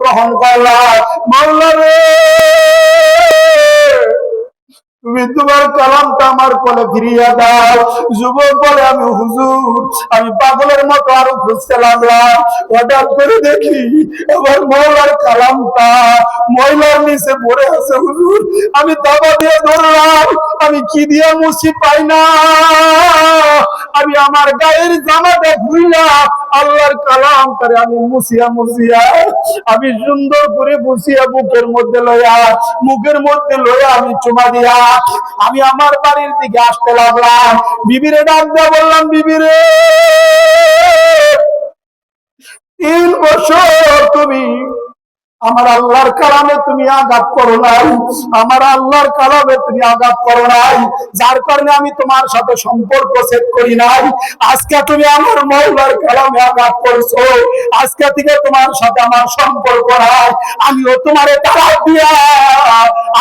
গ্রহণ করলাম। মাওলা রে, তুমি তোমার কালামটা আমার কোলে ফিরিয়ে দাও। যুবক বলে, আমি হুজুর, আমি পাগলের মতো আরও খুঁজতে লাগলাম হঠাৎ করে দেখি এবার মৌলার কালামটা ময়লার নিচে পড়ে আছে, হুজুর। আমি দাবা দিয়ে ধরলাম, আমি কি দিয়ে মুছি পাই না? আমি আমার গায়ের জামাটা ধুইলা আল্লাহর কালাম করে আমি মুসিয়া মুসিয়া আমি সুন্দর করে বুসিয়া বুকের মধ্যে লইয়া, মুখের মধ্যে লইয়া আমি চুমা দিয়া। আমি আমার বাড়ির দিকে আসতে লাগলাম। বিবিরে ডাক দিয়া বললাম, বিবিরে, তিন বছর আমার আল্লাহর কালামে তুমি আঘাত করো নাই। আমার আল্লাহর কালামে তুমি আঘাত করো নাই। যার কারণে আমি তোমার সাথে সম্পর্ক সেট করি নাই। আজকে তুমি আমার মৌলার কালামে আঘাত করছ। আজকে থেকে তোমার সাথে আমার সম্পর্ক নাই। আমিও তোমারে তারা দিয়া।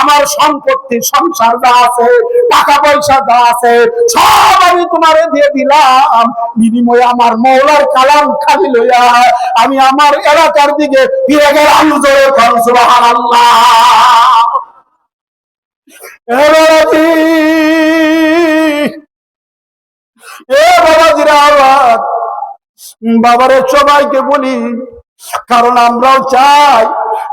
আমার সম্পত্তি, সংসার যা আছে টাকা পয়সা যা আছে, সব আমি তোমারে দিয়ে দিলাম। বিনিময়ে আমার মৌলার কালাম খালি লইয়া আমি আমার এলাকার দিকে ফিরে গেলাম বাবাজিরা আবার বাবারে সবাইকে বলি কারণ আমরাও চাই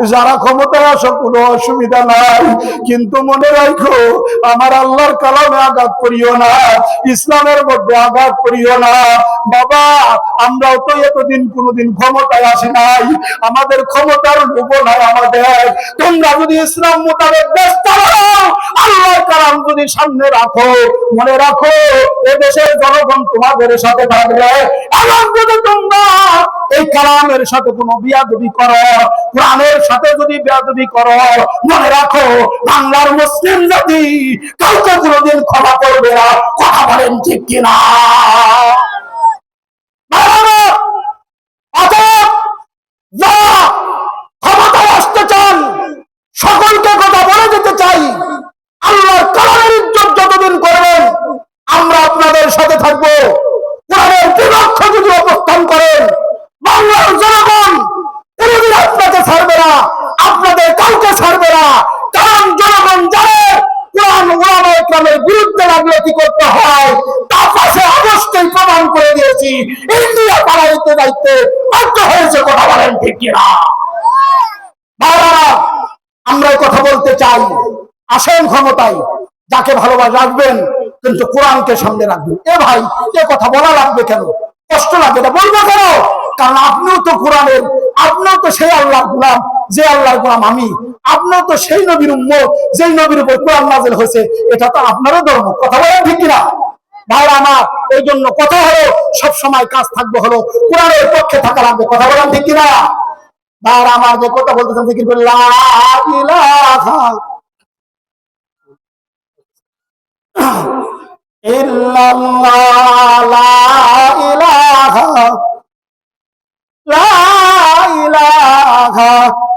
যারা ক্ষমতায় আসো কোনো অসুবিধা নাই। কিন্তু মনে রাখো, আমার আল্লাহর কালামে আঘাত করিও না, ইসলামের মধ্যে আঘাত করিও না। বাবা, আমরাও তো এতদিন কোনোদিন ক্ষমতায় আসি নাই। আমাদের ক্ষমতার লোভ নাই আমাদের। তোমরা যদি ইসলাম মোতাবেক চালাও আল্লাহর কালাম যদি সামনে রাখো, মনে রাখো, এদেশের জনগণ তোমাদের সাথে থাকবে। এবং যদি তোমরা এই কালামের সাথে কোনো বিয়াদবি করো, কোরআনের সাথে যদি বিয়াদবি করো, মনে রাখো, বাংলার মুসলিম জাতি কাউকে কোনোদিন ক্ষমা করবে না। কথা বলেন ঠিক কিনা? অতএব যারা ক্ষমতায় আসতে চান সকলকে কথা বলে যেতে চাই আল্লাহর কালামের ইজ্জত যতদিন করবেন আমরা আপনাদের সাথে থাকব কোরআনের বিপক্ষে যদি অবস্থান করেন বাংলার জনগণ কোনোদিন আপনাকে ছাড়বে না আপনাদের কাউকে ছাড়বে না কারণ জনগণ জানে কোরআন ওলামা ইকরামের বিরুদ্ধে করতে হয় তা পাশে অবশ্যই প্রমাণ করে দিয়েছি, ইন্ডিয়া পালাইতে দায়িত্বে বাধ্য হয়েছে কথা বলেন ঠিক কিনা। আমরা কথা বলতে চাই, আসেন ক্ষমতায়, যাকে ভালোবাসা রাখবেন, কিন্তু কোরআনকে সামনে রাখবেন। এ ভাই, এ কথা বলা লাগবে কেন? কষ্ট লাগে এটা বলব কেন? কারণ আপনিও তো কোরআনের, আপনিও তো সেই আল্লাহর গোলাম, যে আল্লাহর গোলাম আমি আপনিও তো সেই নবীর উম্মত, যেই নবীর উপর কোরআন নাজেল হয়েছে, এটা তো আপনারও ধর্ম। কথা বলেন ঠিক কিনা? ভাইরা আমার এই জন্য কথা হলো সব সময় কাজ থাকবে হলো কোরআনের পক্ষে থাকা লাগবে। কথা বলেন ঠিক কিনা? আর আমার যে কথা বলতেছেন, জিকির করে লা ইল্লাল্লাহ।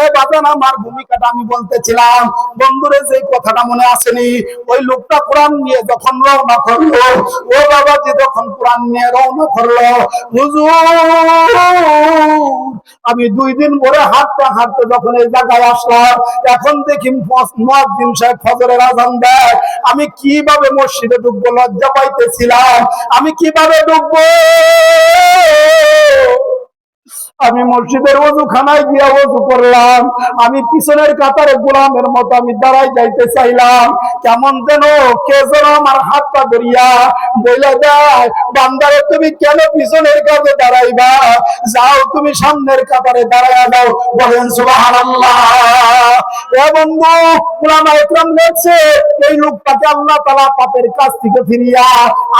এ বাজান আমার ভূমিকাটা আমি বলতেছিলাম। বন্ধুরে যে কথাটা মনে আসেনি, ওই লোকটা কোরআন নিয়ে যখন রওনা করল, ও বাবাজি যখন কোরআন নিয়ে রওনা করল আমি দুই দিন পরে হাঁটতে হাঁটতে যখন এই জায়গায় আসলাম, এখন দেখি মুয়াজ্জিন সাহেব ফজরের আজান দেয়। আমি কীভাবে মসজিদে ঢুকবো? লজ্জা পাইতেছিলাম। আমি কীভাবে ঢুকবো? আমি মসজিদের খানায় গিয়া ওযু করলাম। আমি পিছনের কাতারে গোলামের মতো আমি দাঁড়াই যাইতে চাইলাম। কেমন যেন কে যেন আমার হাতটা ধরিয়া বলে দেয়, বান্দারে, তুমি কেন পিছনের কাছে দাঁড়াইবা? যাও, তুমি সামনের কাতারে দাঁড়াইয়া দাও বলেন, সুবহানাল্লাহ। এ বন্ধু ইকরাম এই লোকটাকে আল্লাহ পাপের কাছ থেকে ফিরিয়া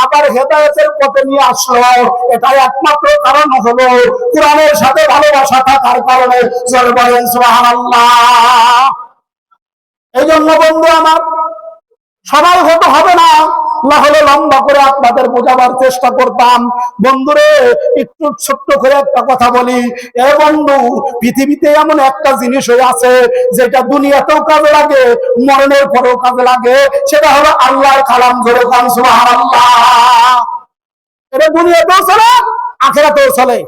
আবার হেদায়েতের পথে নিয়ে আসলো। এটাই একমাত্র কারণ হলো, কোরআনের ভালোবাসা থাকার কারণে জোরে বলেন, সুবহানাল্লাহ। এই জন্য বন্ধু আমার, সবাই হতে হবে না হলে লম্বা করে আপনাদের বোঝাবার চেষ্টা করতাম। বন্ধুরে, একটু ছোট্ট করে একটা কথা বলি। এ বন্ধু, পৃথিবীতে এমন একটা জিনিস হয়ে আছে, যেটা দুনিয়াতেও কাজে লাগে, মরণের পরেও কাজে লাগে, সেটা হলো আল্লাহর কালাম ধরে কান সুবহানাল্লাহ। এটা দুনিয়াতেও চলে, আখেরাতেও চলে।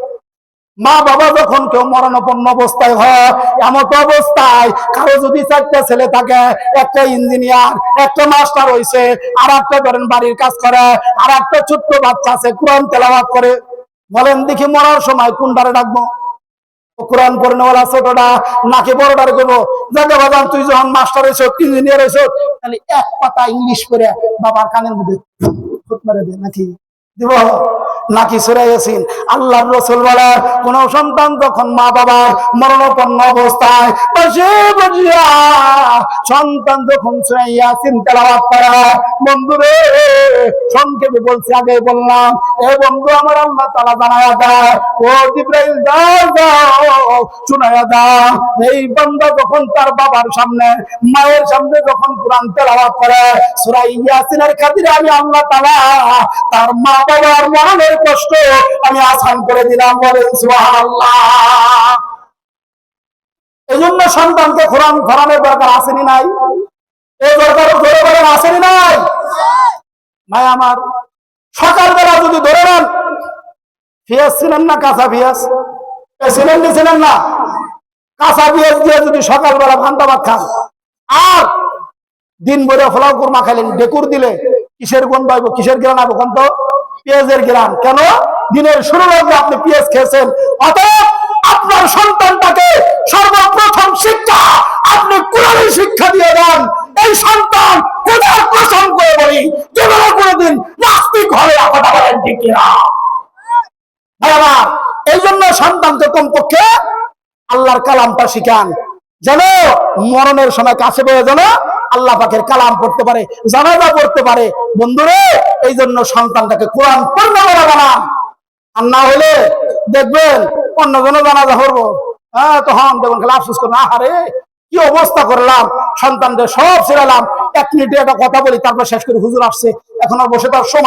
মা বাবা যখন কেউ মরণাপন্ন অবস্থায় হয়, এমত অবস্থায় কারও যদি চারটা ছেলে থাকে, একটা ইঞ্জিনিয়ার, একটা মাস্টার হইছে আর একটা ধরেন বাড়ির কাজ করে আর একটা ছোট্ট বাচ্চা আছে, কোরআন তেলাওয়াত করে। বলেন দেখি মরার সময় কোনটারে ডাকবো? কোরআন পড়নেওয়ালা ছোটটা, নাকি বড়টারে করব যাকে বাজান, তুই যখন মাস্টার হয়েছ ইঞ্জিনিয়ার হয়েছ তাহলে এক পাতা ইংলিশ করে বাবার কানের মধ্যে নাকি? দিব? নাকি সুরে গেছেন আল্লাহর রসুল বলার কোন সন্তান যখন মা বাবার মরণপন্ন অবস্থায় বসে বসিয়া সন্তান যখন ইয়াসিন তেলাওয়াত করে, বন্ধুরে, সংক্ষেপে বলছি, আগে বললাম, এ বন্ধু, আমার আল্লাহ তালা জানায়া দেয়, ও জিব্রাইল দাও দাও শুনায়া দাও। এই বান্দা যখন তার বাবার সামনে, মায়ের সামনে যখন কোরআন তেলাওয়াত করে সূরা ইয়াসিনের খাতিরে আমি আল্লাহ তাআলা তার মা বাবার মরণের কষ্ট আমি আসান করে দিলাম, বলেন সুবহানাল্লাহ। এই জন্য সন্তানকে কোরআন ধরানোর দরকার আসেনি নাই? এই দরকার ধরে বলেন আসেনি নাই? ভাই, আমার সকালবেলা যদি ধরে নেন পেঁয়াজ ছিলেন না, কাঁচা এ ছিলেন ছিলেন না? কাঁচা পেঁয়াজ দিয়ে যদি সকালবেলা ভান্তা ভাত খান, আর দিন ভরে ফলাও কুরমা খাইলেন ডেকুর দিলে, কিসের গন্ধ হইব কিসের গ্রান কোন তো? পেঁয়াজের গ্রান কেন? দিনের শুরু লগ্নে আপনি পেঁয়াজ খেয়েছেন, অতএব আপনার সন্তানটাকে সর্বপ্রথম শিক্ষা আপনি কোরআনের শিক্ষা দিয়ে দেন। এই সন্তান কোথায় প্রসঙ্গ করে বলি? যেভাবে কোনোদিন নাস্তিক হবে কথা বলেন ঠিক কিনা? আমার, এই জন্য সন্তানকে কমপক্ষে আল্লাহর কালামটা শিখান। যেন মরণের সময় কাছে পেয়ে যেন আল্লাহ পাকের কালাম পড়তে পারে জানাজা পড়তে পারে। বন্ধুরে এই জন্য সন্তানটাকে কোরআন বলা বানান। আর না হলে দেখবেন অন্য জন্য জানাজা করব হ্যাঁ তখন দেখুন, খেলে আফসোস না আহারে, কি অবস্থা করলাম। সন্তানদের সব ছেড়ালাম এক মিনিটে একটা কথা বলি, তারপর শেষ করে হুজুর আসছে। এখন আর বসে তার সময়